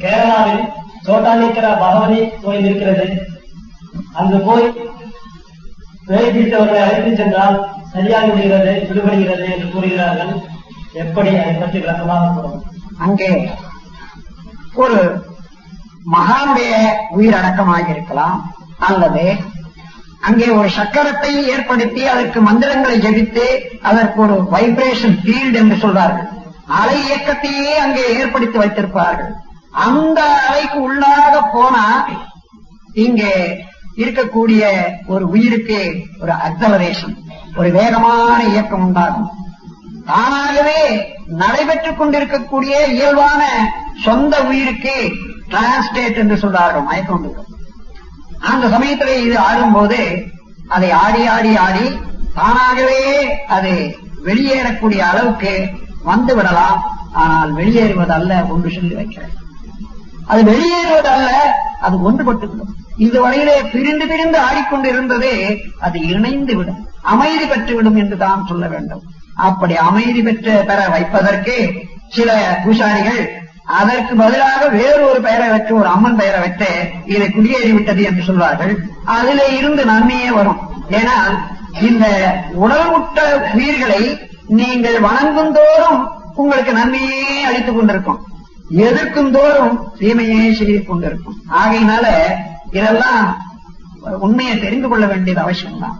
கேரளாவில் சோட்டானிக்கிற பகவதி கோயில் இருக்கிறது. அங்கு போய் பேய் பிடித்தவர்களை அழைத்துச் சென்றால் சரியாகி விடுகிறது விடுபடுகிறது என்று கூறுகிறார்கள். எப்படி அதை பற்றி விளக்கமாக கூறும் அங்கே ஒரு மகானுடைய உயிரடக்கமாக இருக்கலாம். அல்லது அங்கே ஒரு சக்கரத்தை ஏற்படுத்தி அதற்கு மந்திரங்களை ஜெபித்து அதற்கு ஒரு வைப்ரேஷன் ஃபீல்டு என்று சொல்வார்கள். அலை இயக்கத்தையே அங்கே ஏற்படுத்தி வைத்திருப்பார்கள். அந்த அறைக்கு உள்ளாக போனா இங்கே இருக்கக்கூடிய ஒரு உயிருக்கு ஒரு அக்சலரேஷன் ஒரு வேகமான இயக்கம் உண்டாகும். தானாகவே நடைபெற்றுக் கொண்டிருக்கக்கூடிய இயல்பான சொந்த உயிருக்கு டிரான்ஸ்டேட் என்று சொல்றார்கள் மயக்கம் அந்த சமயத்திலே இது ஆடும்போது அதை ஆடி ஆடி ஆடி தானாகவே அது வெளியேறக்கூடிய அளவுக்கு வந்து விடலாம். ஆனால் வெளியேறுவதல்ல ஒன்று சொல்லி வைக்கிறேன். அது வெளியேறுவதல்ல அது ஒன்றுபட்டுவிடும். இதுவரையிலே பிரிந்து பிரிந்து ஆடிக்கொண்டிருந்ததே அது இணைந்து விடும் அமைதி பெற்றுவிடும் என்று தான் சொல்ல வேண்டும். அப்படி அமைதி பெற்று பெற வைப்பதற்கே சில பூசாரிகள் அதற்கு பதிலாக வேறு ஒரு பெயரை வச்சு ஒரு அம்மன் பெயரை வைத்து இதை குடியேறிவிட்டது என்று சொல்வார்கள். அதிலே இருந்து நன்மையே வரும். ஏனால் இந்த உடல் உட்ட உயிர்களை நீங்கள் வணங்கும் தோறும் உங்களுக்கு நன்மையே அளித்துக் கொண்டிருக்கும். எதிர்க்கும் தோறும் தீமையே செய்து கொண்டிருக்கும். ஆகையினால இதெல்லாம் உண்மையை தெரிந்து கொள்ள வேண்டியது அவசியம்தான்.